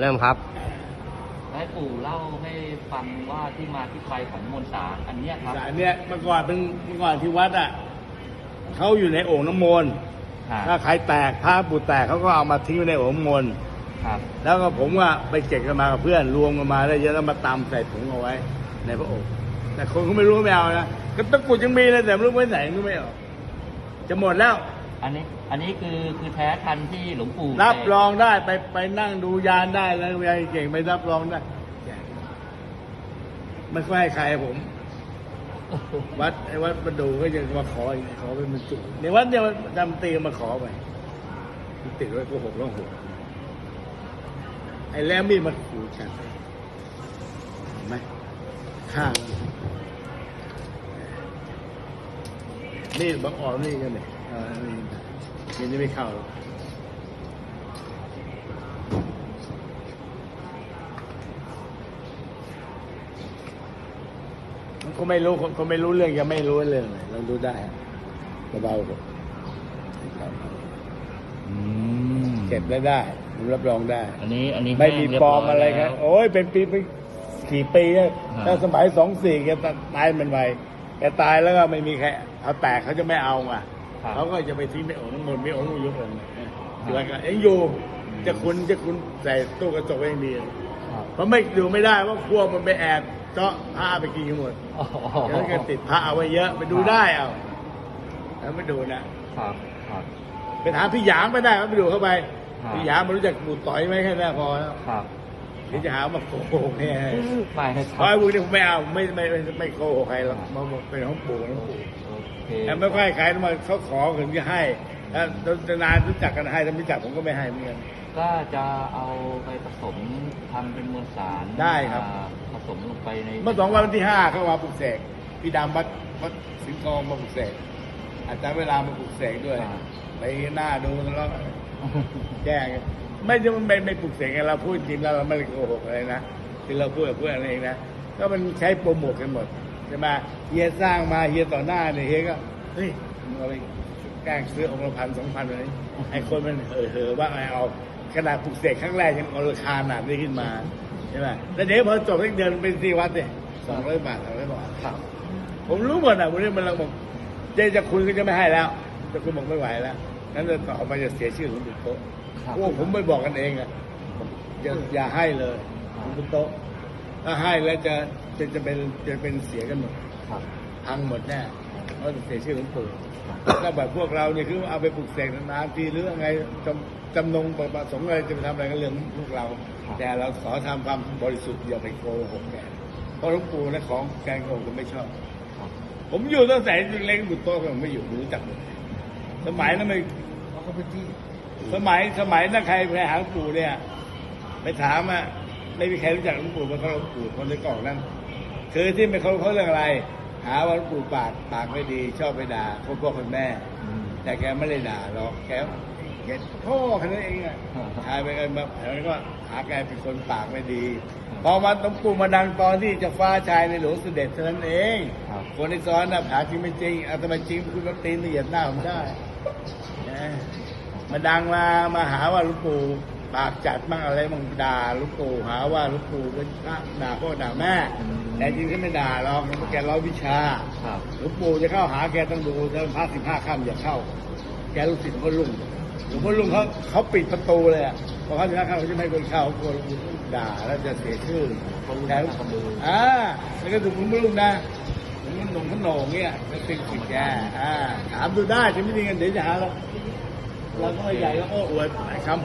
เริ่มครับ ให้ปู่เล่าให้ฟังว่าที่มาที่ไปของมวลสารอันเนี้ยครับสารเนี่ยเมื่อก่อนเป็นเมื่อก่อนที่วัดอะเขาอยู่ในโอ่งน้ำมนต์ครับถ้าใครแตกพระปูแตกเขาก็เอามาทิ้งไว้ในโอ่งน้ำมนต์ครับแล้วก็ผมว่าไปเก็บกันมากับเพื่อนรวมกันมาได้เยอะแล้วมาตำใส่ถุงเอาไว้ ในพระองค์แต่คนเขาไม่รู้ไม่เอานะก็ตะกรุดยังมีเลยแต่ไม่รู้ไว้ไหนก็ไม่เอาจะหมดแล้ว อันนี้อันนี้คือคือแท้ทันที่หลวงปู่รับรองได้ไปไปนั่งดูยานได้แล้วยายเก่งไปรับรองได้ไม่ค่อยให้ใครผม วัดไอ้วัดประดูก็ยังมาขออีกขอเป็นบรรจุในวัดเนี่ยดำตีมาขอไปติดไว้โกหกร้องหกไอ้แล้วมีดมาขู่กันเห็นไหมข้างนี่บางอ่อนนี่กันเนี่ย เออนี่มันจะไม่เข้าหรอกมันก็ไม่รู้คนคนไม่รู้เรื่องยังไม่รู้เรื่องเลยเราดูได้เบาๆก่อนอืมเก็บได้ได้ผมรับรองได้ อันนี้ อันนี้ไม่มีแห้งเยปลอมอะไรครับแล้วโอ้ยเป็นปีเป็นกี่ปีแล้วอ่าถ้าสมัยสองสี่แกตายมันไวแกตายแล้วก็ไม่มีใครเอาแตกเขาจะไม่เอาอะครับ เขาก็จะไปทิ้งในโอ่งน้ำมนต์ไม่โอ่งน้ำยกองค์แล้วก็ยังอยู่จะคุณจะคุณใส่ตู้กระจกไว้อย่างดีเพราะไม่ดูไม่ได้ว่าพวกมันไปแอบเจาะผ้าไปกินกันหมดแล้วก็ติดผ้าเอาไว้เยอะไปดูได้เอาแล้วไม่ดูนะครับครับไปถามพี่หยางไปได้ครับไปดูเข้าไปพี่หยางมันรู้จักปูต่อยไหมแค่นั้นพอแล้วครับ ที่จะหามาโกหกเนี่ยไม่ให้คเพราะรัไอ้บพวกนี้ผมไม่เอาไม่ไม่ไม่ไม่โกหกใครหรอกมาบอกเป็นของปู่ของปู่โอเคแต่ไม่ค่อยใครมาเขาขอถึงจะให้ถ้าจะนานรู้จักกันให้ถ้าไม่รู้จักผมก็ไม่ให้เหมือนกัน ก็จะเอาไปผสมทำเป็นมวลสารได้ครับ อ่าผสมลงไปในเมื่อสองวันวันที่ห้าเข้ามาปลุกเสกพี่ดำวัดวัดสิงห์ทองมาปลุกเสกอาจารย์เวลามาปลุกเสกด้วย อ่า ไปหน้าดูแล้วแจ้ง ไม่ใช่มันไม่ไม่ปลุกเสกไงเราพูดจริงเราไม่ได้โกหกอะไรนะที่เราพูดกับเพื่อนอะไรเองนะก็มันใช้โปรโมทกันหมดใช่ไหมเฮียสร้างมาเฮียต่อหน้าเนี่ยเฮียก็เฮ้ยมึงเอาไปแกล้งซื้อองค์ละพันสองพันเลยไอ้คนมันเห่อเหอว่าไอ้เอาขนาดปลุกเสกครั้งแรกยังเอาราคาหนาดนี้ขึ้นมาใช่ไหมแล้วเดี๋ยวพอจบเดินไปที่วัดเนี่ยสองร้อยบาทสองร้อยบาทผมรู้หมดอะวันนี้มันเราบอกเจจะคุณก็จะไม่ให้แล้วจะคุณบอกไม่ไหวแล้ว นั้นจะต่อไปจะเสียชื่อของบุญโต๊ะครับพวกผมไม่บอกกันเองอะอย่าอย่าให้เลยบุญโต๊ะถ้าให้แล้วจะจะจะเป็นจะเป็นเสียกันหมดครับพังหมดแน่เพราะเสียชื่อของปู่ก็แบบพวกเราเนี่ยคือเอาไปปลูกเสกนานๆทีหรือไงจำจำนงประสงค์อะไรจะไปทำอะไรก็เรื่องของพวกเรา แต่เราขอทำความบริสุทธิ์อย่าไปโกหกแกเพราะหลวงปู่และของแกงโกหกผมไม่ชอบครับผมอยู่ตั้งแต่เล็กๆบุตรโตก็ไม่อยู่รู้จักหมด สมัยนั้นไม่เขาไปที่สมัยสมัยนั้นใครไปหาหลวงปู่เนี่ย ไปถามอะไม่มีใครรู้จักหลวงปู่เพราะเขาหลวงปู่คนในกล่องนั้นคือที่ไม่เขาเขาเรื่องอะไร หาว่าหลวงปู่ปากปากไม่ดีชอบไปด่าพวกพ่อคนแม่อืมแต่แกไม่ได้ด่าหรอกแกแกพ่อแค่นั้นเองอะครับหายไปกันมาแล้วก็หาแกเป็นคนปากไม่ดี พอมาหลวงปู่มาดังตอนที่จะฟ้าชายในหลวงเสด็จเท่านั้นเองครับคนที่ซ้อนนะผาจริงไม่จริงอาตมาจริงคุณมาตีนเหยียบหน้าผมได้นะ มาดังมามาหาว่าหลวงปู่ปากจัดมั่งอะไรมั่งด่าหลวงปู่หาว่าหลวงปู่เป็นพระด่าพ่อด่าแม่ แต่จริงก็ไม่ด่าหรอกเพราะแกร้อยวิชาครับหลวงปู่จะเข้าหาแกต้องดูถ้าพระสิบห้าค่ำอย่าเข้า แกลูกศิษย์หลวงพ่อลุงหลวงพ่อลุงเขาเขาปิดประตูเลยอะพอเขาสิบห้าค่ำเขาจะไม่ให้คนเข้าเขากลัวหลวงปู่ด่าแล้วจะเสียชื่อเขารู้แกจักกันดูอ่าแล้วก็ถูกหลวงพ่อลุงนะ หลวงนุ่มขนงเนี่ยมันเป็นสิทธิ์แกอ่าถามดูได้ฉันไม่มีเงินเดี๋ยวจะหาเราเราก็ใหญ่แล้วก็อวดคำพูด